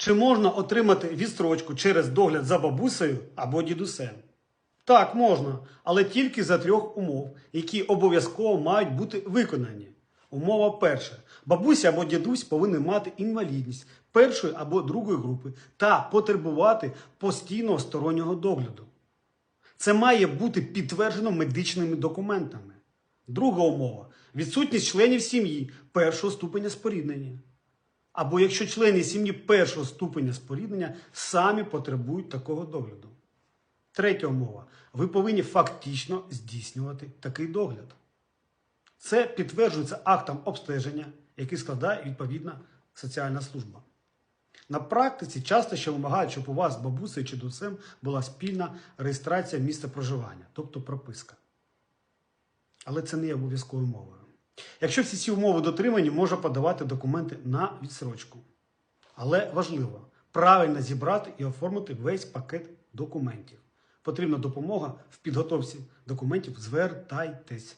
Чи можна отримати відстрочку через догляд за бабусею або дідусем? Так, можна, але тільки за трьох умов, які обов'язково мають бути виконані. Умова перша. Бабуся або дідусь повинні мати інвалідність першої або другої групи та потребувати постійного стороннього догляду. Це має бути підтверджено медичними документами. Друга умова відсутність членів сім'ї першого ступеня споріднення. Або якщо члени сім'ї першого ступеня споріднення самі потребують такого догляду. Третя умова. Ви повинні фактично здійснювати такий догляд. Це підтверджується актом обстеження, який складає відповідна соціальна служба. На практиці часто ще вимагають, щоб у вас з бабусею чи дусем була спільна реєстрація місця проживання, тобто прописка. Але це не є обов'язковою мовою. Якщо всі ці умови дотримані, можна подавати документи на відсрочку. Але важливо правильно зібрати і оформити весь пакет документів. Потрібна допомога в підготовці документів. Звертайтесь.